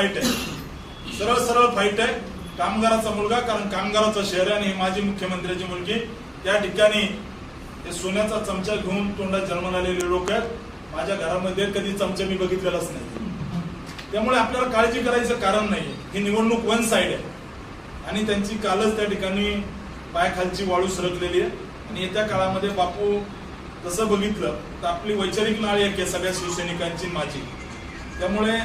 Fight आहे. सरळ सरळ वाईट आहे. कामगाराचा मुलगा कारण कामगाराचं शहर आहे आणि माजी मुख्यमंत्र्यांची मुख्यमंत्र्याची मुलगी. त्या ठिकाणी हे सोन्याचा चमचा घेऊन तोंडात जन्माला आलेले लोक आहेत. माझ्या घरामध्ये कधी चमचा मी बघितलेलाच नाही. त्यामुळे आपल्याला काळजी करायचं कारण नाही. ही निवडणूक वन साईड आहे. आणि त्यांची कालच त्या ठिकाणी पायाखालची वाळू सरकलेली आहे. आणि येत्या काळामध्ये बापू तसं बघितलं तर आपली वैचारिक नाळी एक आहे सगळ्या शिवसैनिकांची माझी. त्यामुळे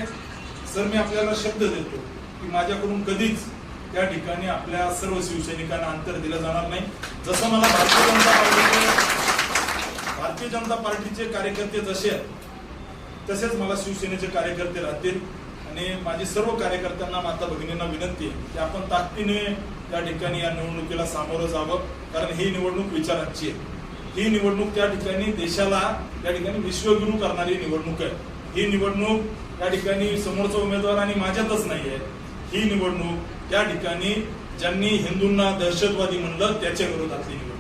सर मी आपल्याला शब्द देतो की माझ्याकडून कधीच त्या ठिकाणी आपल्या सर्व शिवसैनिकांना अंतर दिलं जाणार नाही. जसं मला भारतीय जनता पार्टीचे भारतीय जनता पार्टीचे कार्यकर्ते जसे आहेत तसेच मला शिवसेनेचे कार्यकर्ते राहतील. आणि माझी सर्व कार्यकर्त्यांना माता भगिनींना विनंती आहे की आपण ताकदीने त्या ठिकाणी या निवडणुकीला सामोरं जावं कारण ही निवडणूक विचारांची आहे. ही निवडणूक त्या ठिकाणी देशाला त्या ठिकाणी विश्वगुरु करणारी निवडणूक आहे. ही निवडणूक त्या ठिकाणी समोरचा उमेदवार आणि माझ्यातच नाही आहे ही निवडणूक त्या ठिकाणी ज्यांनी हिंदूंना दहशतवादी म्हणलं त्याच्या विरोधातली निवडणूक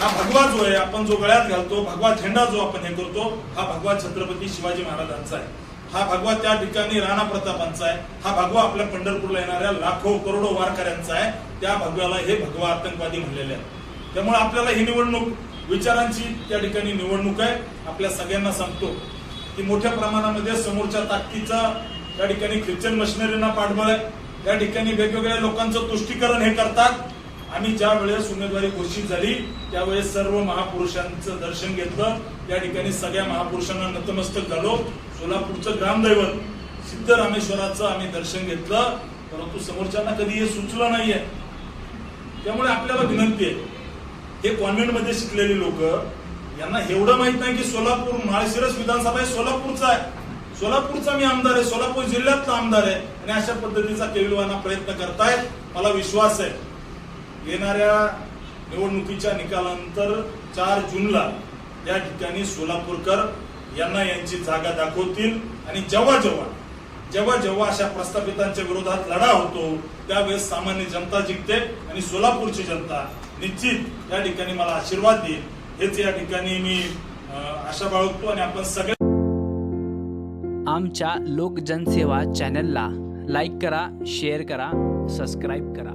हा भगवा जो आहे आपण जो गळ्यात घालतो भगवा झेंडा जो आपण हे करतो हा भगवा छत्रपती शिवाजी महाराजांचा आहे. हा भगवा त्या ठिकाणी राणा प्रतापांचा आहे. हा भगवा आपल्या पंढरपूरला येणाऱ्या लाखो करोडो वारकऱ्यांचा आहे. त्या भगव्याला हे भगवा आतंकवादी म्हणलेले आहे त्यामुळे आपल्याला ही निवडणूक विचारांची त्या ठिकाणी निवडणूक आहे. आपल्या सगळ्यांना सांगतो की मोठ्या प्रमाणामध्ये समोरच्या ताकदीचा त्या ठिकाणी ख्रिश्चन मशिनरींना पाठबळ आहे. त्या ठिकाणी वेगवेगळ्या लोकांचं तुष्टीकरण हे करतात. आम्ही ज्या वेळेस उमेदवारी घोषित झाली त्यावेळेस सर्व महापुरुषांचं दर्शन घेतलं. त्या ठिकाणी सगळ्या महापुरुषांना नतमस्तक झालो. सोलापूरचं ग्रामदैवत सिद्धरामेश्वराचं आम्ही दर्शन घेतलं. परंतु समोरच्यांना कधी हे सुचलं नाहीये. त्यामुळे आपल्याला विनंती आहे. हे कॉन्व्हेंटमध्ये शिकलेली लोक यांना एवढं माहीत नाही की सोलापूर माळशिरस विधानसभा हे सोलापूरचा आहे. सोलापूरचा मी आमदार आहे सोलापूर जिल्ह्यातला आमदार आहे. आणि अशा पद्धतीचा केविलवाना प्रयत्न करतायत. मला विश्वास आहे. येणाऱ्या निवडणुकीच्या निकालानंतर चार जूनला या ठिकाणी सोलापूरकर यांना यांची जागा दाखवतील. आणि जेव्हा जेव्हा जेव्हा जेव्हा अशा प्रस्थापितांच्या विरोधात लढा होतो त्यावेळेस सामान्य जनता जिंकते आणि सोलापूरची जनता निश्चित या ठिकाणी मला आशीर्वाद देईल. हेच या ठिकाणी मी आशा बाळगतो आणि आपण सगळ्या आमच्या लोक जनसेवा चॅनलला लाईक करा शेअर करा सबस्क्राईब करा.